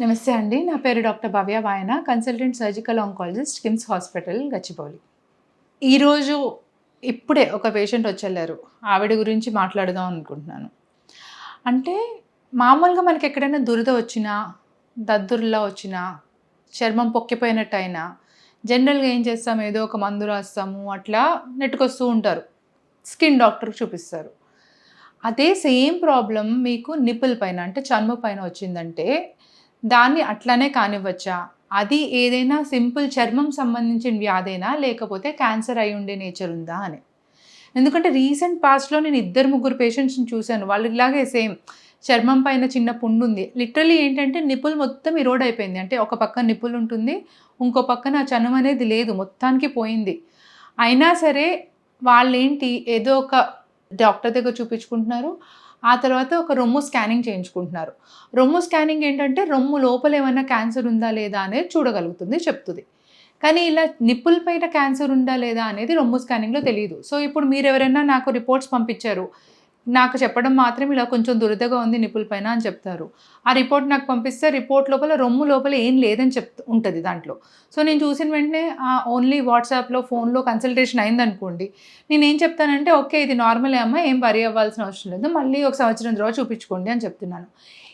నమస్తే అండి. నా పేరు doctor Bhavya వాయన consultant surgical oncologist KIMS hospital Gachibowli. ఈరోజు ఇప్పుడే ఒక పేషెంట్ వచ్చేళ్ళారు. ఆవిడ గురించి మాట్లాడదాం అనుకుంటున్నాను. అంటే మామూలుగా మనకి ఎక్కడైనా దురద వచ్చినా దద్దుర్లా వచ్చినా చర్మం పొక్కిపోయినట్టు అయినా జనరల్గా ఏం చేస్తాం? ఏదో ఒక మందు రాస్తాము. అట్లా నెట్టుకొస్తూ ఉంటారు. స్కిన్ డాక్టర్కి చూపిస్తారు. అదే సేమ్ ప్రాబ్లం మీకు నిప్పుల పైన అంటే చర్మ పైన వచ్చిందంటే దాన్ని అట్లానే కానివ్వచ్చా? అది ఏదైనా సింపుల్ చర్మం సంబంధించిన వ్యాధైనా? లేకపోతే క్యాన్సర్ అయి ఉండే నేచర్ ఉందా అని. ఎందుకంటే రీసెంట్ పాస్ట్లో నేను ఇద్దరు ముగ్గురు పేషెంట్స్ని చూశాను. వాళ్ళు ఇలాగే సేమ్ చర్మం పైన చిన్న పుండు ఉంది లిటరలీ ఏంటంటే నిపుల్ మొత్తం ఇరోడ్ అయిపోయింది. అంటే ఒక పక్క నిపుల్ ఉంటుంది ఇంకో పక్కన ఆ చనుము అనేది లేదు. మొత్తానికి పోయింది. అయినా సరే వాళ్ళేంటి? ఏదో ఒక డాక్టర్ దగ్గర చూపించుకుంటున్నారు. ఆ తర్వాత ఒక రొమ్ము స్కానింగ్ చేయించుకుంటున్నారు. రొమ్ము స్కానింగ్ ఏంటంటే రొమ్ము లోపల ఏమైనా క్యాన్సర్ ఉందా లేదా అనేది చూడగలుగుతుంది చెప్తుంది. కానీ ఇలా నిప్పుల పైన క్యాన్సర్ ఉందా లేదా అనేది రొమ్ము స్కానింగ్లో తెలియదు సో ఇప్పుడు మీరు ఎవరైనా నాకు రిపోర్ట్స్ పంపించారు నాకు చెప్పడం మాత్రం ఇలా కొంచెం దురదగా ఉంది నిపుల పైన అని చెప్తారు. ఆ రిపోర్ట్ నాకు పంపిస్తే రిపోర్ట్ లోపల రొమ్ము లోపల ఏం లేదని చెప్ ఉంటుంది దాంట్లో. సో నేను చూసిన వెంటనే ఓన్లీ వాట్సాప్లో ఫోన్లో కన్సల్టేషన్ అయిందనుకోండి నేను ఏం చెప్తానంటే ఓకే ఇది నార్మలే అమ్మ ఏం వరి అవ్వాల్సిన అవసరం లేదు మళ్ళీ ఒక సంవత్సరం తర్వాత చూపించుకోండి అని చెప్తున్నాను.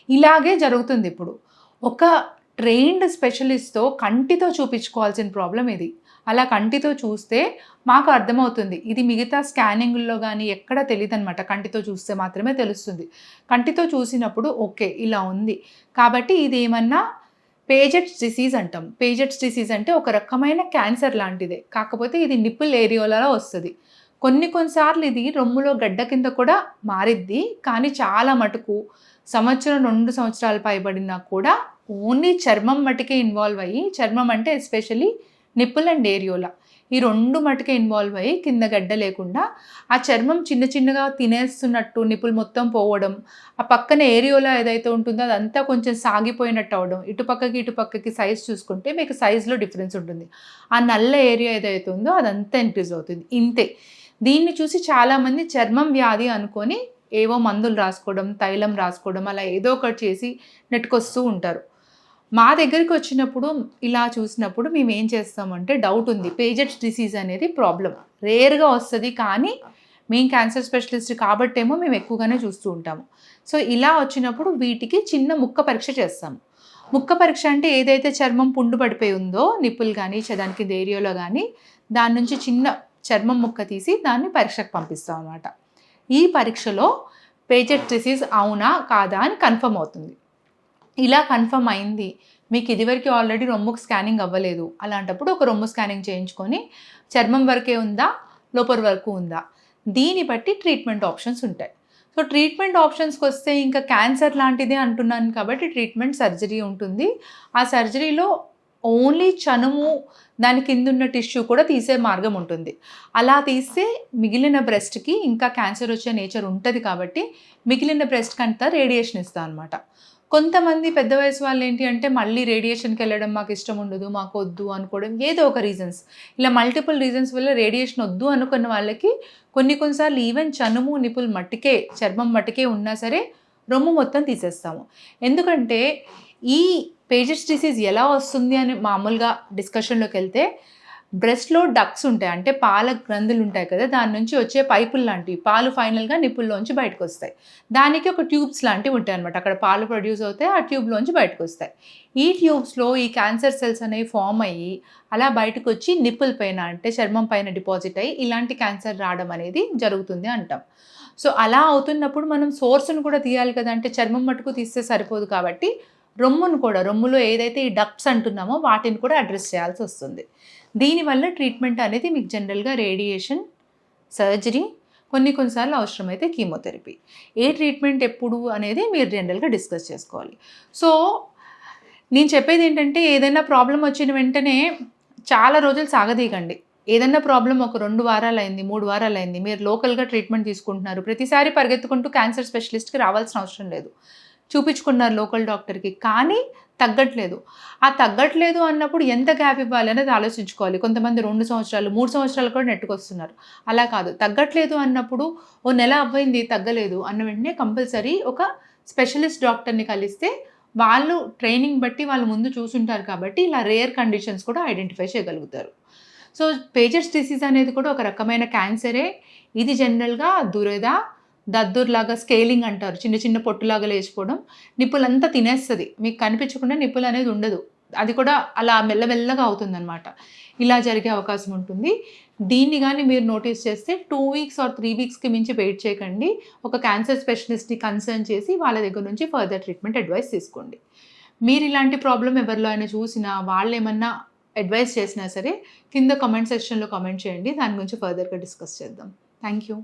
ఇలాగే జరుగుతుంది ఇప్పుడు. ఒక ట్రైన్డ్ స్పెషలిస్ట్తో కంటితో చూపించుకోవాల్సిన ప్రాబ్లం ఇది. అలా కంటితో చూస్తే మాకు అర్థమవుతుంది. ఇది మిగతా స్కానింగ్లో కానీ ఎక్కడ తెలియదు అనమాట కంటితో చూస్తే మాత్రమే తెలుస్తుంది. కంటితో చూసినప్పుడు ఓకే ఇలా ఉంది. కాబట్టి ఇది ఏమన్నా పేజెట్స్ డిసీజ్ అంటాం. పేజెట్స్ డిసీజ్ అంటే ఒక రకమైన క్యాన్సర్ లాంటిదే. కాకపోతే ఇది నిప్పుల్ ఏరియోలలో వస్తుంది. కొన్ని కొన్నిసార్లు ఇది రొమ్ములో గడ్డ కింద కూడా మారిద్ది. కానీ చాలా మటుకు సంవత్సరం రెండు సంవత్సరాలు పైబడినా కూడా ఓన్లీ చర్మం మటుకే ఇన్వాల్వ్ అయ్యి చర్మం అంటే ఎస్పెషలీ నిప్పుల్ అండ్ ఏరియోలా. ఈ రెండు మటుకే ఇన్వాల్వ్ అయ్యి కింద గడ్డ లేకుండా ఆ చర్మం చిన్న చిన్నగా తినేస్తున్నట్టు నిప్పులు మొత్తం పోవడం ఆ పక్కన ఏరియోలా ఏదైతే ఉంటుందో అదంతా కొంచెం సాగిపోయినట్టు అవడం ఇటుపక్కకి ఇటుపక్కకి సైజ్ చూసుకుంటే మీకు సైజులో డిఫరెన్స్ ఉంటుంది. ఆ నల్ల ఏరియా ఏదైతే ఉందో అదంతా ఇంక్రీజ్ అవుతుంది. ఇంతే. దీన్ని చూసి చాలామంది చర్మం వ్యాధి అనుకొని ఏవో మందులు రాసుకోవడం తైలం రాసుకోవడం అలా ఏదో ఒకటి చేసి నెట్టుకొస్తూ ఉంటారు. మా దగ్గరికి వచ్చినప్పుడు ఇలా చూసినప్పుడు మేము ఏం చేస్తామంటే డౌట్ ఉంది. పేజెట్స్ డిసీజ్ అనేది ప్రాబ్లం రేర్గా వస్తుంది కానీ మేము క్యాన్సర్ స్పెషలిస్ట్ కాబట్టేమో మేము ఎక్కువగానే చూస్తూ ఉంటాము. సో ఇలా వచ్చినప్పుడు వీటికి చిన్న ముక్క పరీక్ష చేస్తాము. ముక్క పరీక్ష అంటే ఏదైతే చర్మం పుండు పడిపోయి ఉందో నిప్పులు కానీ దానికి ఏరియాలో కానీ దాని నుంచి చిన్న చర్మం ముక్క తీసి దాన్ని పరీక్షకు పంపిస్తాం అనమాట ఈ పరీక్షలో పేజెట్ డిసీజ్ అవునా కాదా అని కన్ఫర్మ్ అవుతుంది. ఇలా కన్ఫర్మ్ అయింది. మీకు ఇదివరకు ఆల్రెడీ రొమ్ముకు స్కానింగ్ అవ్వలేదు. అలాంటప్పుడు ఒక రొమ్ము స్కానింగ్ చేయించుకొని చర్మం వరకే ఉందా లోపల వరకు ఉందా? దీన్ని బట్టి ట్రీట్మెంట్ ఆప్షన్స్ ఉంటాయి. సో ట్రీట్మెంట్ ఆప్షన్స్కి వస్తే ఇంకా క్యాన్సర్ లాంటిదే అంటున్నాను కాబట్టి ట్రీట్మెంట్ సర్జరీ ఉంటుంది. ఆ సర్జరీలో ఓన్లీ చనుము దాని కింద ఉన్న టిష్యూ కూడా తీసే మార్గం ఉంటుంది. అలా తీస్తే మిగిలిన బ్రెస్ట్కి ఇంకా క్యాన్సర్ వచ్చే నేచర్ ఉంటుంది కాబట్టి మిగిలిన బ్రెస్ట్కి అంతా రేడియేషన్ ఇస్తాం అనమాట కొంతమంది పెద్ద వయసు వాళ్ళు ఏంటి అంటే మళ్ళీ రేడియేషన్కి వెళ్ళడం మాకు ఇష్టం ఉండదు మాకు వద్దు అనుకోవడం ఏదో ఒక రీజన్స్ ఇలా మల్టిపుల్ రీజన్స్ వల్ల రేడియేషన్ వద్దు అనుకున్న వాళ్ళకి కొన్ని కొన్నిసార్లు ఈవెన్ చనుము నిపుల్ మట్టికే చర్మం మట్టికే ఉన్నా సరే రొమ్ము మొత్తం తీసేస్తాము. ఎందుకంటే ఈ పేజెస్ డిసీజ్ ఎలా వస్తుంది అని మామూలుగా డిస్కషన్లోకి వెళ్తే బ్రెస్ట్లో డక్స్ ఉంటాయి. అంటే పాల గ్రంథులు ఉంటాయి కదా దాని నుంచి వచ్చే పైపులు లాంటివి. పాలు ఫైనల్గా నిప్పుల్లోంచి బయటకు వస్తాయి దానికి ఒక ట్యూబ్స్ లాంటివి ఉంటాయి అనమాట అక్కడ పాలు ప్రొడ్యూస్ అవుతాయి ఆ ట్యూబ్లోంచి బయటకు వస్తాయి ఈ ట్యూబ్స్లో ఈ క్యాన్సర్ సెల్స్ అనేవి ఫామ్ అయ్యి అలా బయటకు వచ్చి నిప్పుల పైన అంటే చర్మం పైన డిపాజిట్ అయ్యి ఇలాంటి క్యాన్సర్ రావడం అనేది జరుగుతుంది అంటాం. సో అలా అవుతున్నప్పుడు మనం సోర్స్ను కూడా తీయాలి కదా. అంటే చర్మం మటుకు తీస్తే సరిపోదు కాబట్టి రొమ్మును కూడా రొమ్ములో ఏదైతే ఈ డక్ట్స్ అంటున్నామో వాటిని కూడా అడ్రస్ చేయాల్సి వస్తుంది. దీనివల్ల ట్రీట్మెంట్ అనేది మీకు జనరల్గా రేడియేషన్ సర్జరీ కొన్ని కొన్నిసార్లు అవసరమైతే కీమోథెరపీ. ఏ ట్రీట్మెంట్ ఎప్పుడు అనేది మీరు జనరల్గా డిస్కస్ చేసుకోవాలి. సో నేను చెప్పేది ఏంటంటే ఏదైనా ప్రాబ్లం వచ్చిన వెంటనే చాలా రోజులు సాగదీయకండి. ఏదైనా ప్రాబ్లం ఒక రెండు వారాలు అయింది మూడు వారాలు అయింది మీరు లోకల్గా ట్రీట్మెంట్ తీసుకుంటున్నారు ప్రతిసారి పరిగెత్తుకుంటూ క్యాన్సర్ స్పెషలిస్ట్కి రావాల్సిన అవసరం లేదు. చూపించుకున్నారు లోకల్ డాక్టర్కి. కానీ తగ్గట్లేదు. ఆ తగ్గట్లేదు అన్నప్పుడు ఎంత గ్యాప్ ఇవ్వాలి అనేది ఆలోచించుకోవాలి. కొంతమంది రెండు సంవత్సరాలు మూడు సంవత్సరాలు కూడా నెట్టుకొస్తున్నారు. అలా కాదు. తగ్గట్లేదు అన్నప్పుడు ఓ నెల అవ్వైంది తగ్గలేదు అన్న వెంటనే కంపల్సరీ ఒక స్పెషలిస్ట్ డాక్టర్ని కలిస్తే వాళ్ళు ట్రైనింగ్ బట్టి వాళ్ళు ముందు చూసుంటారు కాబట్టి ఇలా రేర్ కండిషన్స్ కూడా ఐడెంటిఫై చేయగలుగుతారు. సో పేజెస్ డిసీజ్ అనేది కూడా ఒక రకమైన క్యాన్సరే. ఇది జనరల్గా దురద దద్దుర్లాగా స్కేలింగ్ అంటారు. చిన్న చిన్న పొట్టులాగా లేచిపోవడం నిప్పులంతా తినేస్తుంది. మీకు కనిపించకుండా నిప్పులు అనేది ఉండదు. అది కూడా అలా మెల్లమెల్లగా అవుతుందన్నమాట. ఇలా జరిగే అవకాశం ఉంటుంది. దీన్ని కానీ మీరు నోటీస్ చేస్తే టూ వీక్స్ ఆర్ త్రీ వీక్స్కి మించి వెయిట్ చేయకండి. ఒక క్యాన్సర్ స్పెషలిస్ట్ని కన్సర్న్ చేసి వాళ్ళ దగ్గర నుంచి ఫర్దర్ ట్రీట్మెంట్ అడ్వైస్ తీసుకోండి. మీరు ఇలాంటి ప్రాబ్లం ఎవరిలో అయినా చూసినా వాళ్ళు ఏమన్నా అడ్వైస్ చేసినా సరే కింద కమెంట్ సెక్షన్లో కమెంట్ చేయండి. దాని గురించి ఫర్దర్గా డిస్కస్ చేద్దాం. Thank you